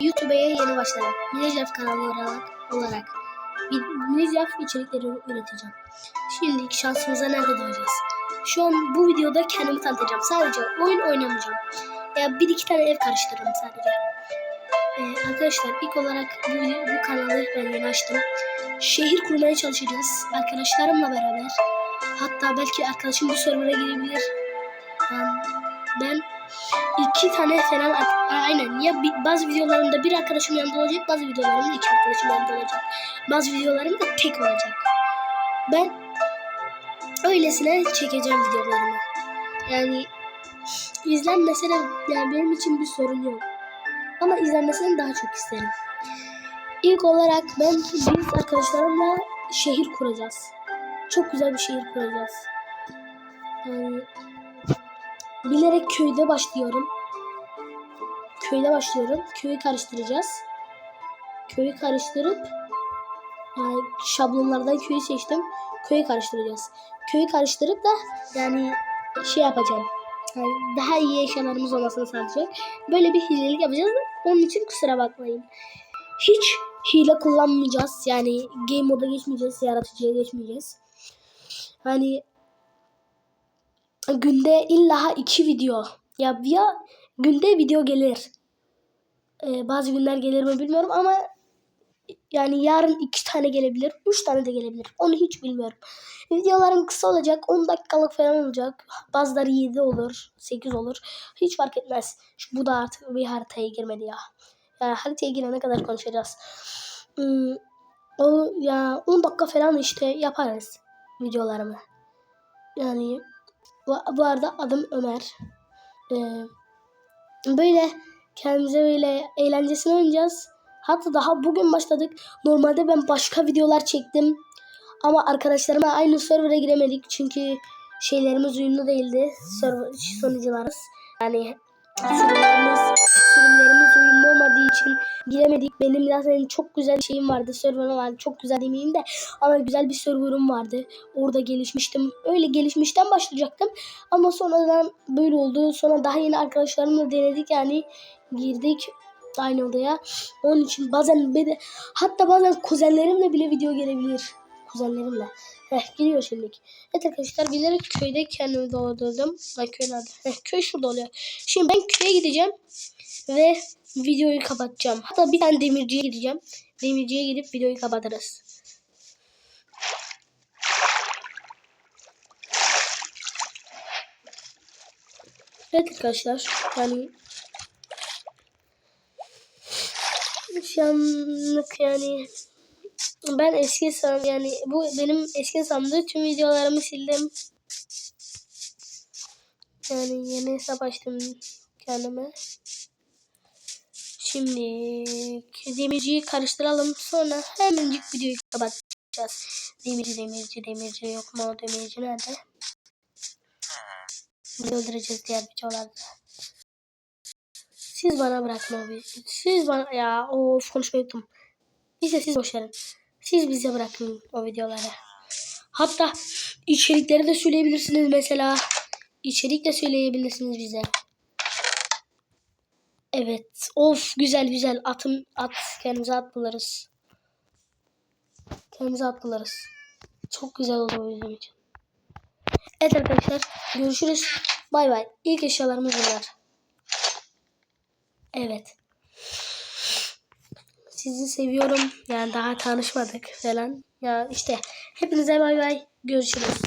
YouTube'a yeni başladım. Minecraft kanalı olarak, olarak Minecraft içerikleri üreteceğim. Şimdi şansımıza nerede doğacağız? Şu an bu videoda kendimi tanıtacağım. Sadece oyun oynamayacağım. Ya bir iki tane ev karıştırırım sadece. Ee, arkadaşlar ilk olarak bu, bu kanalı ben yeni açtım. Şehir kurmaya çalışacağız. Arkadaşlarımla beraber. Hatta belki arkadaşım bu server'a girebilir. Ben, ben iki tane falan a- aynen. Ya bazı videolarımda bir arkadaşım yanında olacak bazı videolarımda iki arkadaşım yanında olacak. Bazı videolarımda tek olacak. Ben öylesine çekeceğim videolarımı. Yani izlenmese de yani benim için bir sorun yok. Ama izlenmesini daha çok isterim. İlk olarak ben biz arkadaşlarımla şehir kuracağız. Çok güzel bir şehir kuracağız. Yani bilerek köyde başlıyorum. Köyde başlıyorum. Köyü karıştıracağız. Köyü karıştırıp yani şablonlardan köyü seçtim. Köyü karıştıracağız. Köyü karıştırıp da yani şey yapacağım. Yani daha iyi eşyalarımız olmasını sağlayacak. Böyle bir hilelik yapacağız. Onun için kusura bakmayın. Hiç hile kullanmayacağız. Yani game moda geçmeyeceğiz. Yaratıcıya geçmeyeceğiz. Hani günde illa iki video. Ya ya günde video gelir. Ee, bazı günler gelir mi bilmiyorum ama yani yarın iki tane gelebilir, üç tane de gelebilir. Onu hiç bilmiyorum. Videolarım kısa olacak, 10 dakikalık falan olacak. Bazıları 7 olur, 8 olur. Hiç fark etmez. Şu, bu da artık bir haritaya girmedi ya. Yani haritaya girene kadar konuşacağız. Hmm, o ya 10 dakika falan işte yaparız videolarımı. Yani bu, bu arada adım Ömer. Ee, böyle kendimize böyle eğlencesine oynayacağız. Hatta daha bugün başladık. Normalde ben başka videolar çektim. Ama arkadaşlarımla aynı server'a giremedik. Çünkü şeylerimiz uyumlu değildi. Server sunucularımız. Yani sürümlerimiz, sürümlerimiz uyumlu olmadığı için giremedik. Benim zaten çok güzel bir şeyim vardı. Server'ım vardı. Çok güzel demeyeyim de. Ama güzel bir server'ım vardı. Orada gelişmiştim. Öyle gelişmişten başlayacaktım. Ama sonradan böyle oldu. Sonra daha yeni arkadaşlarımla denedik yani. Girdik aynı odaya. Onun için bazen de hatta bazen kuzenlerimle bile video gelebilir. Kuzenlerimle. Heh geliyor şimdilik. Evet arkadaşlar bilerek köyde kendimi doğdurdum. Lan köy nerede? Heh, köy şurada oluyor. Şimdi ben köye gideceğim. Ve videoyu kapatacağım. Hatta bir tane demirciye gideceğim. Demirciye gidip videoyu kapatırız. Evet arkadaşlar. Yani şu yani ben eski san yani bu benim eski sandığı tüm videolarımı sildim. Yani yeni hesap açtım kendime. Şimdi demirciyi karıştıralım sonra hemencik videoyu kapatacağız. Demirci demirci demirci yok mu o demirci nerede? Bunu öldüreceğiz diğer videolarda. Siz bana bırakın abi. Siz bana ya of konuşmayı unuttum. Bize siz boş verin. Siz bize bırakın o videoları. Hatta içerikleri de söyleyebilirsiniz mesela. İçerik de söyleyebilirsiniz bize. Evet. Of güzel güzel. Atım at. Kendimize at bularız. Kendimize at bularız. Çok güzel oldu bizim için. Evet arkadaşlar. Görüşürüz. Bay bay. İlk eşyalarımız bunlar. Evet. Sizi seviyorum. Yani daha tanışmadık falan. Ya işte hepinize bay bay. Görüşürüz.